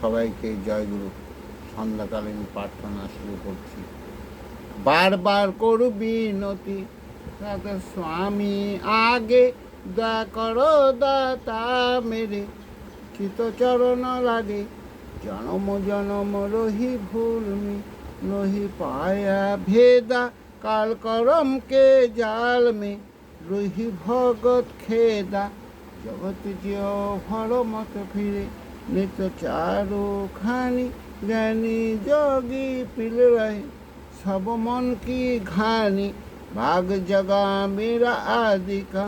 সবাইকে জয়গুরু সন্ধ্যাকালীন প্রার্থনা শুরু করছি। বারবার করু বিনতি স্বামী, আগে দয়া করো দাতা মেরে চিত চরণ লাগে জনম জনম রহি ভুলমি নহি পায়া ভেদা কাল করম কে জাল মে, রহি ভগত খেদা জগত জিও ভর মত ফিরে। নিত চারু খানি জ্ঞানী যোগী পিল রহে सब मन की घानी भाग जगा मेरा आदि का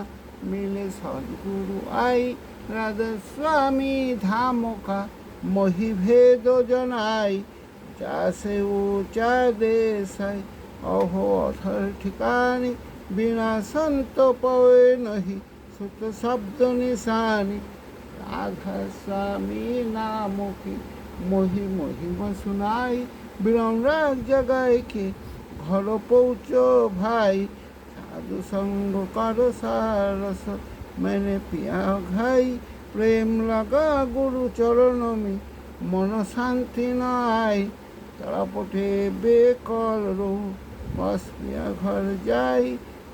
मिले सदगुरु आई राधा स्वामी धाम का मोहि भेद जनाई जासे ऊंचा देश है अहो अथर ठिकानी बिना संत पवे नहीं सुत शब्द निशानी আঘাসামি নামকি। মহি মহিম শুনাই বীরণরাজ জগাইকে ঘর পৌঁছ ভাই, সাধু সঙ্গ কর সারস, মেনে পিয়া ঘাই। প্রেম লাগা গুরু চরণমি, মন শান্তি নাই। তারাপটে বে কর পিয়া ঘর যাই।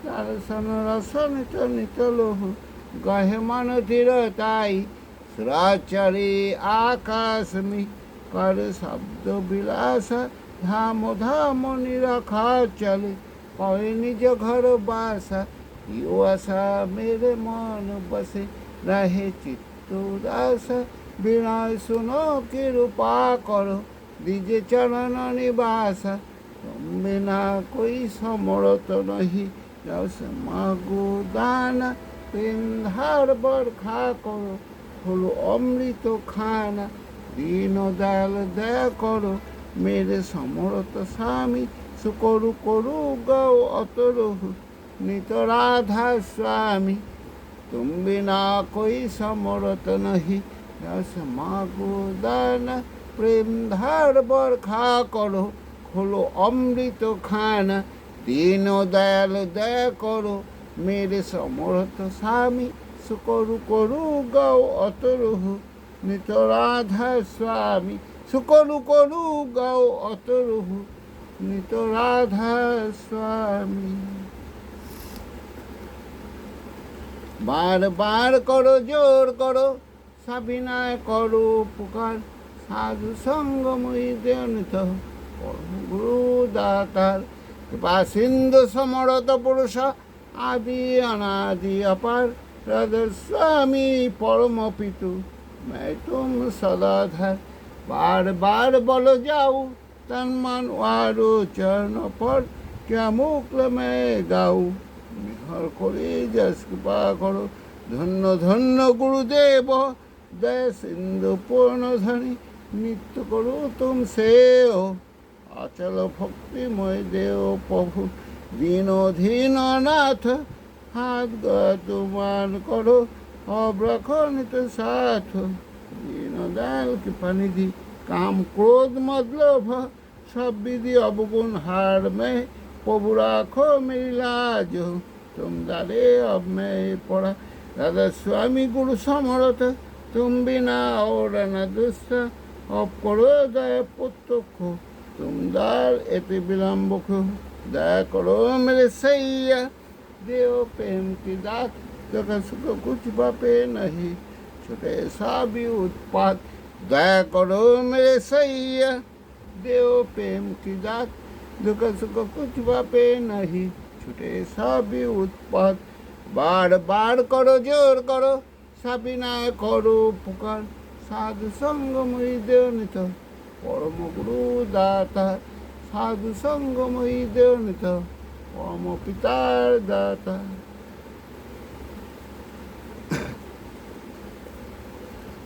তার সন রসন চনিত লহু, গহে মন ধীর তাই ચરાચરે આકાશમી પર શબ્દ વિલાસ ધામ ધામ નિરાખા ચલે પર નિજ ઘર બાસા યો આશા મેરે મન બસે રહે ચિત્ત ઉદાસ বিনয় শুনো কি রূপা করো দিজে চরণ নিবাস বিনা কই সমরত নহি রস মাগু দান পিন্ধার বরখা করো হলো অমৃত খানা দীন দয়াল দয়া করো, মেরে সমরত স্বামী, সুকরু করু গৌ অতরহু, নিত রাধা স্বামী। তুম বিনা কই সমরত নহি রস মাগো প্রেম ধার বরখা করো খোলো অমৃত খানা দীন দয়াল দয়া করো, মেরে সমরত স্বামী সুকরু করু গৌ অতরুহু। নিত রাধা স্বামী সুকরু করু গৌ অতরহু। নিত রাধা স্বামী বার বার করো, জোর করো, সাবিনায় করো পুকার সাধু সঙ্গময়ী দেনিত গুরু দাতার। কৃপা সিন্ধু সমরত পুরুষ, আদি, অনাদি, অপার। স্বামী পরম পিতু তুম সদাধার বাৰ বল যাও, তন্মান আরও চরণ পর ক্যামুক্লমে গাও। হর করে যশ কৃপা করো, ধন্য ধন্য গুরুদেব, দয় সিন্ধু পূর্ণধনী নিত্য করো তুম সেও। আচল ভক্তিময় দেও প্রভু, দীন ধীননাথ হাত গা করো অব্রখণিত সাথ। পানি দি কাম ক্রোধ মতলব সব বিধি অবগুণ হার মে, প্রভু রাখো মেরি লাজ। তুম অব মে পড়া, দাদা স্বামী গুরু সমরত তুম বিনা ওরানা দুঃস্থ অপ করো দয়া প্রত্যক্ষ। তুমদার এতে বিলম্ব দয়া করো মেরে সাইয়া। देव प्रेम की दात, जगत सुख कुछ बपे नहीं। छोटे सा भी उत्पाद दया करो मेरे सैया। देव प्रेम की दात दुख सुख कुछ बपे नहीं। छोटे सा भी उत्पाद बार बार करो, ज़ोर करो। सभी ना करो पुकार साधु संग मुई देव नित। परम गुरु दाता, साधु संग मुई देव नित। পরম পিতার দাতা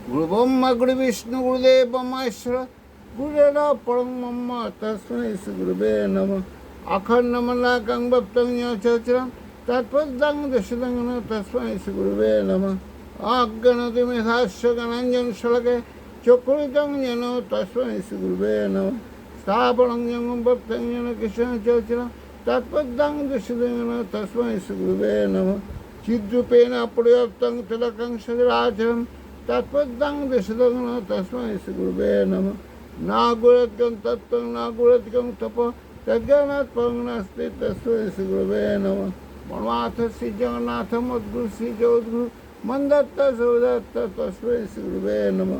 গুরু ব্রহ্মা গুরু বিষ্ণু গুরুদেব মহেশ্বর গুরুর পরম ব্রহ্ম তস্মৈ গুরুবে নম আখর নমলা অখণ্ডমলাকং ভক্তং চচরম তৎপদং দশদং তস্মৈ গুরুবে নম অজ্ঞানতি মেঘাস্য গণাঞ্জন শলকে চক্রিতং যেন তস্মৈ গুরুবে নম স্থাপনং ভক্তং যেন কৃষ্ণ চচরম তাৎপদাং দৃশ্যদেনা তস্মাই সুগুরুবে নম চিদ্রূপেণ প্রয়ত্তং তিলকং সদরাচরণ তৎপদাং দৃশ্যদেনা তস্মাই সুগুরুবে নম না গুরৎকং তত্ত্বং না গুরৎকং তপ তজ্ঞানাৎ পঙ্গনাস্তি তস্মাই সুগুরুবে নম পরমার্থ শ্রী জগন্নাথম উদ্গুরু শ্রী জগদ্গুরু মন্দত্ত সৌদত্ত তস্মাই সুগুরুবে নম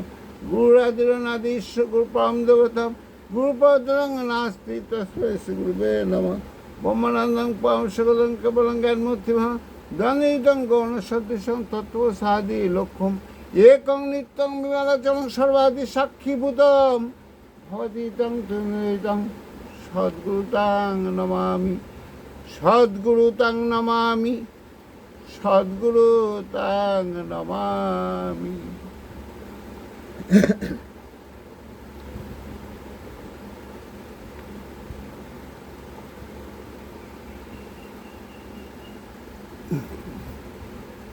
গুরুরাদিরনাদীশ গুরুপাম দেবতাম गुरुपदरङ्गनास्ति तस्मै श्रीगुरुवे नमः। బొమ్మనందం పాంశుకలం కబలం గన్మూర్తిమ ధనయుతం గౌణసదృశం తత్వసాది లక్ష్యం ఏకం నిత్యం విమలచలం సర్వాది సాక్షిభూతం ভবতীতং তুমিতং সদ্গুরুতাং নমামি সদ্গুরুতাং নমামি সদ্গুরুতাং নমামি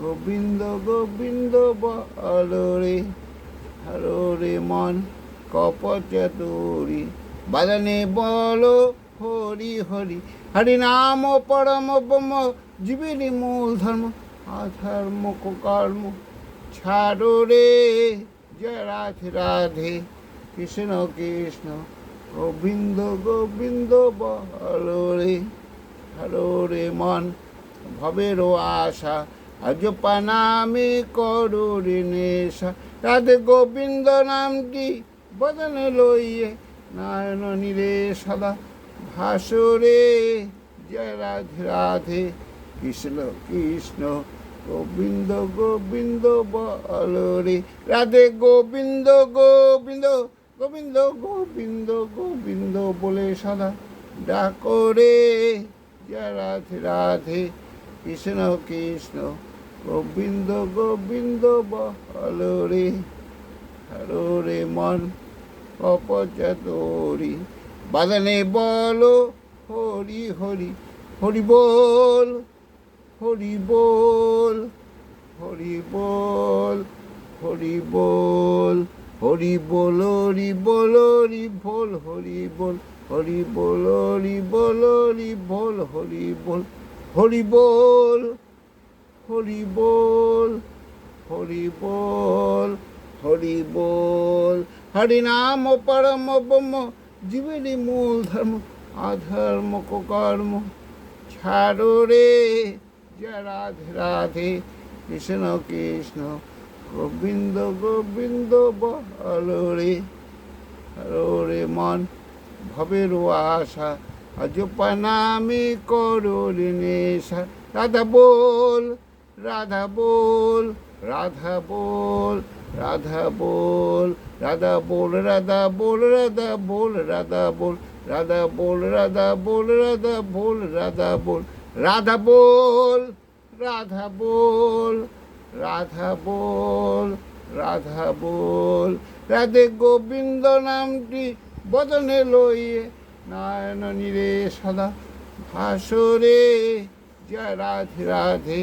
গোবিন্দ গোবিন্দ বল রে হরো রে মন কপচতুরি বাদনে বলো হরি হরি হরি নাম পরম ব্রহ্ম, জীবেরই মূল ধর্ম, অধর্ম কর্ম ছাড়ো রে জয় রাধে রাধে কৃষ্ণ কৃষ্ণ, গোবিন্দ গোবিন্দ বল রে। হরো রে মন ভবেরও আশা আজ পানামে করো রে নেশা। রাধে গোবিন্দ নামটি বদনে লইয়ে নারায়ণ নীরে সদা ভাসরে জয় রাধে রাধে, কৃষ্ণ কৃষ্ণ, গোবিন্দ গোবিন্দ বল রে। রাধে গোবিন্দ গোবিন্দ গোবিন্দ গোবিন্দ গোবিন্দ বলে সদা ডাকো রে। জয় রাধে রাধে, কৃষ্ণ কৃষ্ণ। গোবিন্দ গোবিন্দ বল রে হরো রে মন অপচতরি। বাদনে বলো, হরি হরি হরি বল হরি বল হরি বল হরি বল হরি বল হরি বল হরি বল হরি বল হরি বল হরি বল হরি বল হরি বল হরি বল হরি বল। হরি নাম পরম ব্রহ্ম জীবেরই মূল ধর্ম, অধর্ম কর্ম। ছাড়ো রে, জয় রাধে রাধে। কৃষ্ণ কৃষ্ণ, গোবিন্দ গোবিন্দ বল রে। রে মন ভবের আশা আজ পানামি করো রে নেশা। রাধা বল রাধা বল রাধা বল রাধা বল রাধা বল রাধা বল রাধা বল রাধা বল রাধা বল রাধা বল রাধা বল রাধা বল রাধা বল রাধা বল রাধা বল রাধা বল রাধে গোবিন্দ নামটি বদনে লইয়ে নারায়ণ নিরে সদা ভাসরে জয় রাধে রাধে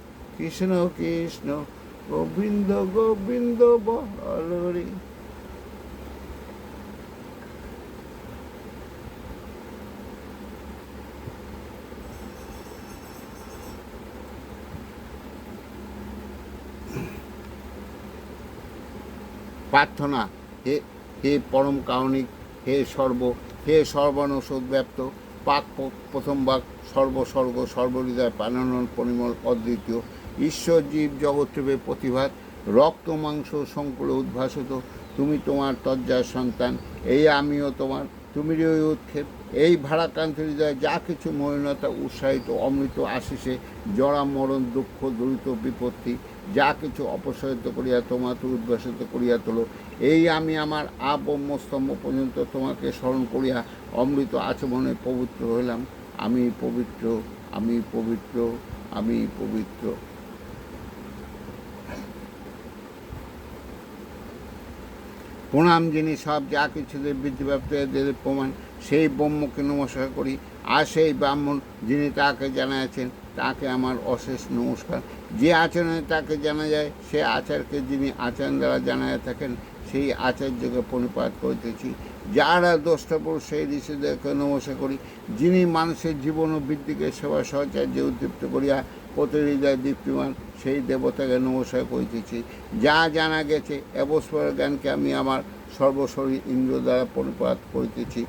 কৃষ্ণ কৃষ্ণ, গোবিন্দ গোবিন্দ বল রে প্রার্থনা, হে হে পরম কারণিক, হে সর্ব, হে সর্বানুষদ ব্যাপ্ত পাক প্রথম বাক সর্বস্বর্গ, সর্বহৃদয়, প্রাণানন, পরিমল, অদ্বিতীয় ঈশ্বর জীব জগৎরূপে প্রতিভাত, রক্ত, মাংস সংকুলে উদ্ভাসিত। তুমি তোমার তজ্জার সন্তান, এই আমিও তোমার। তুমি ওই উৎক্ষেপ। এই ভাড়াক্রান্ত হৃদয় যা কিছু মলিনতা উৎসাহিত অমৃত আশিসে, জড়া, মরণ, দুঃখ, দ্রুত, বিপত্তি, যা কিছু অপসারিত করিয়া তোমাকে উদ্ভাসিত করিয়া তোলো, এই আমি আমার আবম্যস্তম্ভ পর্যন্ত তোমাকে স্মরণ করিয়া অমৃত আচমনে পবিত্র হইলাম। আমি পবিত্র আমি পবিত্র আমি পবিত্র। প্রণাম যিনি সব যা কিছুদের বৃদ্ধিপ্রাপ্ত প্রমাণ, সেই ব্রহ্মকে নমস্কার করি। আর সেই ব্রাহ্মণ যিনি তাকে জানাইছেন তাকে আমার অশেষ নমস্কার। যে আচরণে তাকে জানা যায়, সে আচারকে যিনি আচরণ দ্বারা জানায় থাকেন, সেই আচার্যকে পরিপাত করিতেছি। যারা দোষটাপুরুষ সেই ঋষিদেরকে নমস্কার করি। যিনি মানুষের জীবন ও বৃদ্ধিকে সেবা সহচার্যে উদ্দীপ্ত করিয়া প্রতি দীপ্তিমান, সেই দেবতাকে নমস্কার করিতেছি যা জানা গেছে এবস্বর জ্ঞানকে আমি আমার সর্বশরীর ইন্দ্র দ্বারা পরিপাত করিতেছি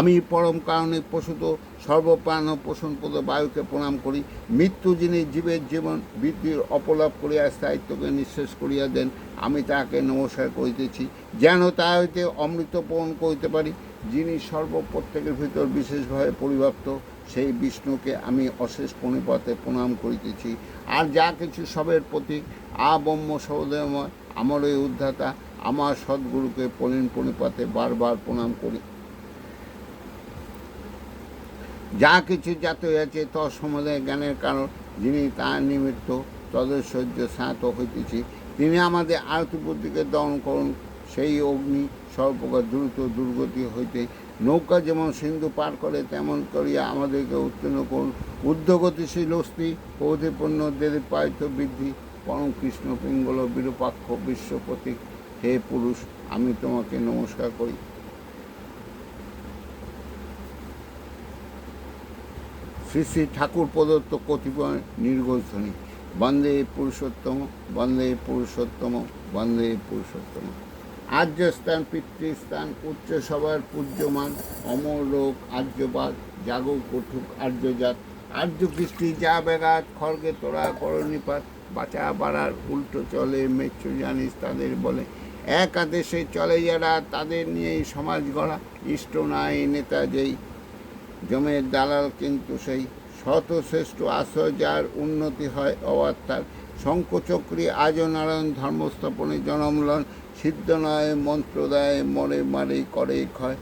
আমি পরম কারণে প্রসূত, সর্বপ্রাণ পোষণপদ বায়ুকে প্রণাম করি। মৃত্যু যিনি জীবের জীবন বৃদ্ধির অপলাপ করিয়া স্থায়িত্বকে নিঃশেষ করিয়া দেন, আমি তাহাকে নমস্কার করিতেছি। যেন তা হইতে অমৃত পূরণ করিতে পারি। যিনি সর্ব প্রত্যেকের ভিতর বিশেষভাবে পরিব্যাপ্ত, সেই বিষ্ণুকে আমি অশেষ পরিপথে প্রণাম করিতেছি। আর যা কিছু সবের প্রতীক আবম্য সহোদয়ময় আমার এই উদ্ধাতা, আমার সদ্গুরুকে পরিণ পরিপাতে বারবার প্রণাম করি। যা কিছু জাত হইয়াছে তৎসমুদয় জ্ঞানের কারণ যিনি তার নিমিত্ত তদৈশ্বর্য স্নাত হইতেছি। তিনি আমাদের আরতি বুদ্ধিকে দমন করুন। সেই অগ্নি সর্বপ্রকার দ্রুত দুর্গতি হইতে। নৌকা যেমন সিন্ধু পার করে, তেমন করিয়া আমাদেরকে উত্তীর্ণ করুন। ঊর্ধ্বগতিশীল অস্থি কৌধিপূর্ণ দেবী পায়িত বৃদ্ধি, পরম কৃষ্ণ পিঙ্গল বিরূপাক্ষ বিশ্বপতি হে পুরুষ, আমি তোমাকে নমস্কার করি। শ্রী শ্রী ঠাকুর প্রদত্ত কতিপয় নির্গোধ্বনি বন্দে পুরুষোত্তম বন্দে পুরুষোত্তম বন্দে পুরুষোত্তম। আর্যস্থান, পিতৃস্থান উচ্চ সভার পূজ্যমান, অমর লোক, আর্যবাদ জাগো কঠুক আর্যজাত আর্য কৃষ্টি যা বেগাত খড়গে তোরা করণিপাত, বাঁচা, বাড়ার, উল্টো চলে, মেচ্ছু জানিস তাদের বলে। এক আদেশে চলে যারা, তাদের নিয়েই সমাজ গড়া, ইষ্ট নাই, নেতা যেই। জমের দালাল কিন্তু সেই শত শ্রেষ্ঠ আশ্রয় যার উন্নতি হয় অবার্তার শঙ্কচক্রী আজ নারায়ণ ধর্মস্থাপনে জনমলন সিদ্ধ নয় মন্ত্র দেয় মরে মারে করে ক্ষয়।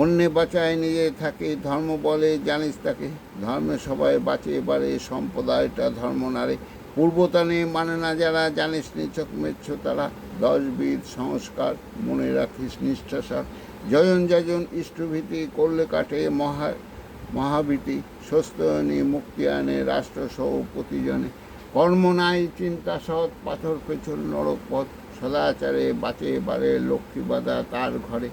অন্যে বাঁচায় নিজে থাকে ধর্ম বলে জানিস তাকে ধর্মে সবাই বাঁচে বাড়ে, সম্প্রদায়টা ধর্ম নারে পূর্বতানে মানে না যারা জানিস নিচক মেচ্ছ তারা। দশ বিদ সংস্কার, মনে রাখিস নিষ্ঠাসার। জয়ন যাজন ইষ্টভীতি করলে কাটে মহা, মহাভীতি স্বস্ত্যয়নী মুক্তি আনে রাষ্ট্র সহ প্রতিজনে। কর্ম নাই, চিন্তা সৎ, পাথর পেছল নরক পথ, সদাচারে বাঁচে বাড়ে লক্ষ্মী বাধা তার ঘরে।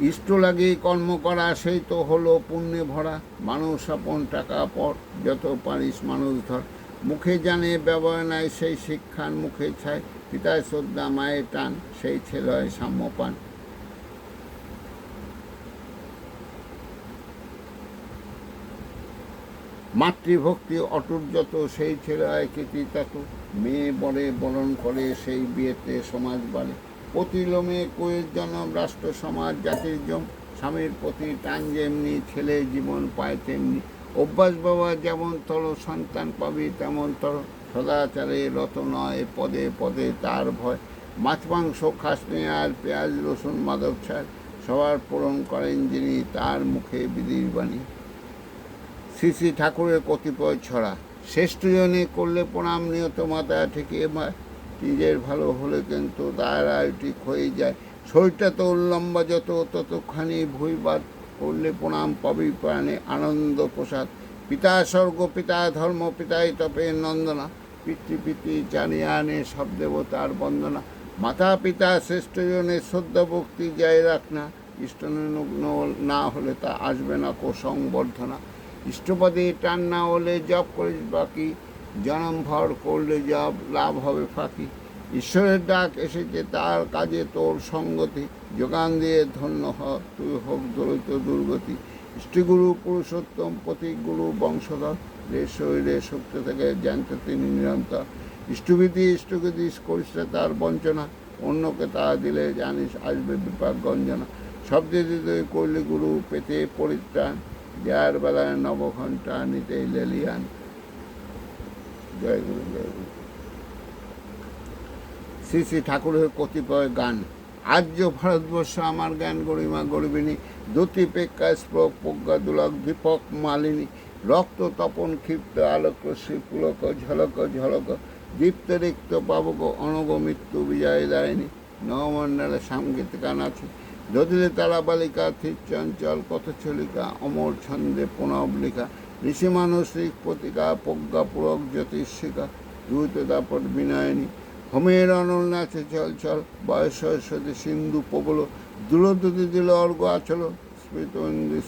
ইষ্ট লাগে কর্ম করা, সেই তো হলো পুণ্যে ভরা। মানুষ আপন টাকা পর, যত পারিস মানুষ ধর। মুখে জানে ব্যবহার নাই, সেই শিক্ষার মুখে ছায়। পিতায় শ্রদ্ধা, মায়ের টান সেই ছেলে হয় সাম্যপান। মাতৃভক্তি অটুট যত, সেই ছেলে হয় কীর্তি তত। মেয়ে বড়ে বরণ করে সেই বিয়েতে সমাজ বাড়ে। প্রতিলোমে কুয়ের জন্ম, রাষ্ট্র, সমাজ, জাতির জম। স্বামীর প্রতি টান যেমনি, ছেলে জীবন পায় তেমনি। অভ্যাস বাবা যেমন তর, সন্তান পাবি তেমন তর। সদাচারে রত নয়, পদে পদে তার ভয়। মাছ, মাংস খাসনে আর পেঁয়াজ, রসুন, মাদক ছাড় সবার পূরণ করেন যিনি তার মুখে বিধির বাণী। শ্রী শ্রী ঠাকুরের কতিপয় ছড়া শ্রেষ্ঠজনে করলে প্রণাম, নিয়ত মাথা থেকে নিজের ভালো হলে কিন্তু তার ঠিক হয়ে যায়। শরীরটা তো লম্বা যত ততখানি ভুইবাদ করলে প্রণাম পাবি প্রাণে আনন্দ প্রসাদ। পিতা স্বর্গ, পিতা ধর্ম, পিতাই তপে নন্দনা। পিতৃ পিতৃ জানিয়ে আনে সব দেবতার বন্দনা। মাতা পিতা শ্রেষ্ঠজনের শ্রদ্ধা ভক্তি যাই রাখ না। ইষ্টনগ্ন না হলে তা আসবে না কো সংবর্ধনা ইষ্টপদে টান না হলে জপ করিস বাকি। জনম ভর করলে জব লাভ হবে ফাঁকি। ঈশ্বরের ডাক এসেছে তার কাজে তোর সঙ্গতি। যোগান দিয়ে ধন্য হ, তুই হোক দরিত দুর্গতি। ইষ্টগুরু পুরুষোত্তম প্রতীক গুরু বংশধর রে শরীরে শক্তি থেকে জ্ঞান্ত তিনি নিরন্তর। ইষ্টবিধি, ইষ্টগতি করিস তার বঞ্চনা। অন্যকে তা দিলে জানিস আসবে বিপাক গঞ্জনা। শব্দে দিতে করলে গুরু পেতে পরিত্রাণ। যার বেলায় নব নবঘণ্টা নিতে লেলিয়ান। জয় গুরু জয় গুরু। শ্রী শ্রী ঠাকুরের কতিপয় গান। আর্য ভারতবর্ষ, আমার জ্ঞান গরিমা গরিবিনী দ্যুতি পেক্ষা স্প্রক প্রজ্ঞা দুলক দীপক, মালিনী, রক্ত তপন, ক্ষিপ্ত আলোক শ্রী পুলক, ঝলক ঝলক, দীপ্ত রিক্ত পাবক, অনগ মৃত্যু বিজয় দায়নি, নবমণ্ডলে গান আছে যদিলে তারা বালিকা চঞ্চল কত অমর ছন্দে পুনবলিকা ঋষি মানসিক প্রতিকা প্রজ্ঞা পুরক, জ্যোতিষিকা দ্রুত দাপট বিনয়নী হোমের অনল নাচে চল চল, বয়স সরস্বতী সিন্ধু প্রবল দূরদ্যুতি দিল অর্ঘ আচল, স্মৃত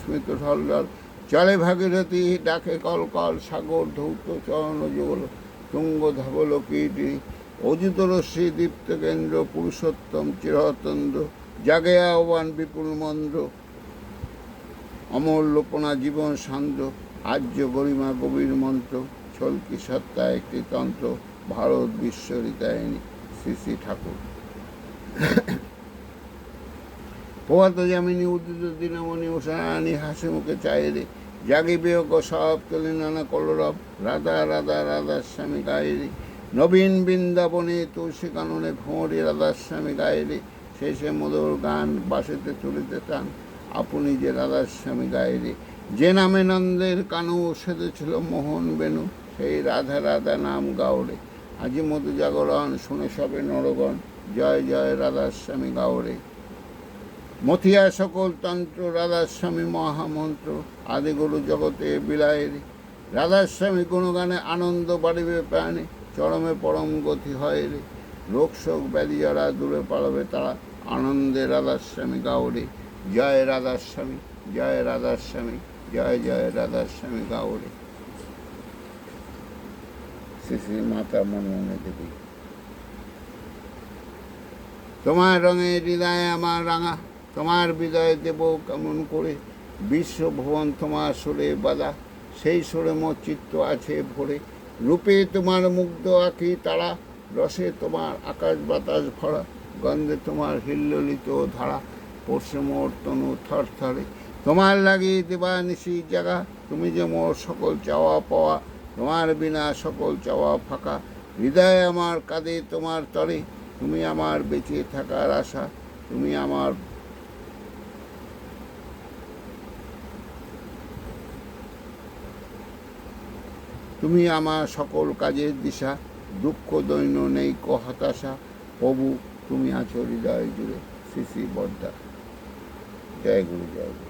স্মৃত ঢল চলে ভাগীরথী, ডাকে কল কল, সাগর ধৌত চরণ যুগল, তুঙ্গ ধবল কীটি অজিত রশ্মি, দীপ্ত কেন্দ্র, পুরুষোত্তম, চিরতন্দ্র, জাগে আহ্বান, বিপুল মন্দ্র অমর লোপনা জীবন সান্দ্র, আর্য গরিমা গভীর মন্ত্র, ছলকি সত্তা একটি তন্ত্র ভারত বিশ্ব রীতায়নী শ্রী ঠাকুর। প্রভাত যামিনী উদিত দিনমণি উষারানী হাসি মুখে চাইরে জাগি বিয়োগ সব তুলি নানা কলরব, রাধা রাধা রাধার স্বামী গায়েরি নবীন বৃন্দাবনে তুলসী কাননে ভোঁরি রাধার স্বামী গায়েরি শেষে মধুর গান বাসিতে তুলিতে টান, আপনি যে রাধার স্বামী গায়েরি যে নামে নন্দের কানু সেজেছিল মোহন বেনু, সেই রাধা রাধা নাম গাওরে আজি মধু জাগরণ, শুনে সবে নরগণ, জয় জয় রাধার স্বামী গাওরে। মথিয়া সকল তন্ত্র, রাধাস্বামী মহামন্ত্র আদিগুরু জগতে বিলায়ের রাধাস্বামী গুণগানে আনন্দ বাড়িবে প্রাণে, চরমে পরম গতি হয় রে। রোগ শোক ব্যাধি যারা দূরে পালাবে, তারা আনন্দে রাধাস্বামী গাওরে। জয় রাধাস্বামী জয় রাধাস্বামী, জয় জয় রাধাস্বামী গাওরে। শ্রী শ্রী মাতা মনমোহনে দেবী তোমার রঙে হৃদয় আমার রাঙা তোমার বিদয় দেব কেমন করে বিশ্ব বিশ্বভুবন তোমার সুরে বাধা সেই সুরে মোর চিত্ত আছে ভরে রূপে তোমার মুগ্ধ আঁকি তারা রসে তোমার আকাশ বাতাস ভরা গন্ধে তোমার হিল্লিত ধারা পড়ছে মোর তনু থর থরে তোমার লাগিয়ে দেবা নিশি জাগা তুমি যে মোর সকল চাওয়া পাওয়া তোমার বিনা সকল চাওয়া ফাঁকা। হৃদয় আমার কাঁদে তোমার তরে। তুমি আমার বেঁচে থাকার আশা। তুমি আমার তুমি আমার সকল কাজের দিশা। দুঃখ, দৈন্য নেই ক হতাশা। প্রভু, তুমি আছো হৃদয় জুড়ে। শ্রী শ্রী বর্দা জয় গুরু জয় গুরু।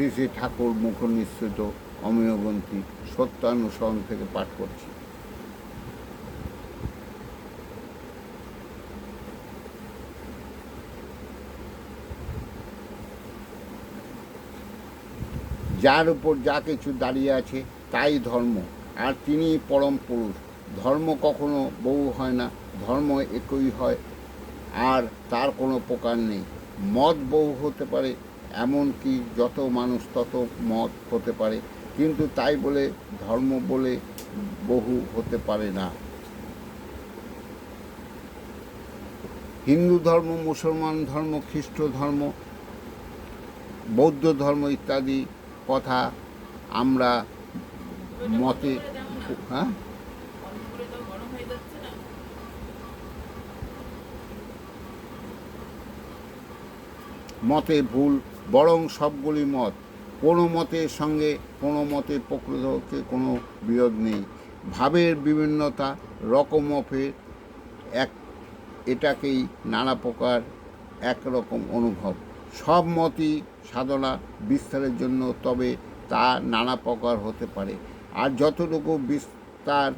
শ্রী শ্রী ঠাকুর মুখ নিঃসৃত অমীয় গ্রন্থি সত্যানুসরণ থেকে পাঠ করছি। যার উপর যা কিছু দাঁড়িয়ে আছে, তাই ধর্ম। আর তিনি পরম পুরুষ। ধর্ম কখনো বহু হয় না, ধর্ম একই হয়। আর তার কোনো প্রকার নেই। মত বহু হতে পারে এমনকি যত মানুষ তত মত হতে পারে। কিন্তু তাই বলে, ধর্ম বলে বহু হতে পারে না। হিন্দু ধর্ম, মুসলমান ধর্ম, খ্রিস্ট ধর্ম, বৌদ্ধ ধর্ম ইত্যাদি কথা আমরা মতে হ্যাঁ? মতে ভুল, বরং সবগুলি মত। কোনো মতের সঙ্গে কোনো মতে প্রকৃতকে কোনো বিরোধ নেই। ভাবের বিভিন্নতা রকমফের এক, এটাকেই নানা প্রকার একরকম অনুভব। সব মতই সাধনা বিস্তারের জন্য, তবে তা নানা প্রকার হতে পারে। আর যতটুকু বিস্তার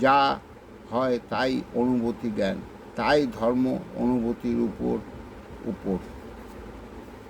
যা হয়, তাই অনুভূতি জ্ঞান, তাই ধর্ম অনুভূতির উপর উপর।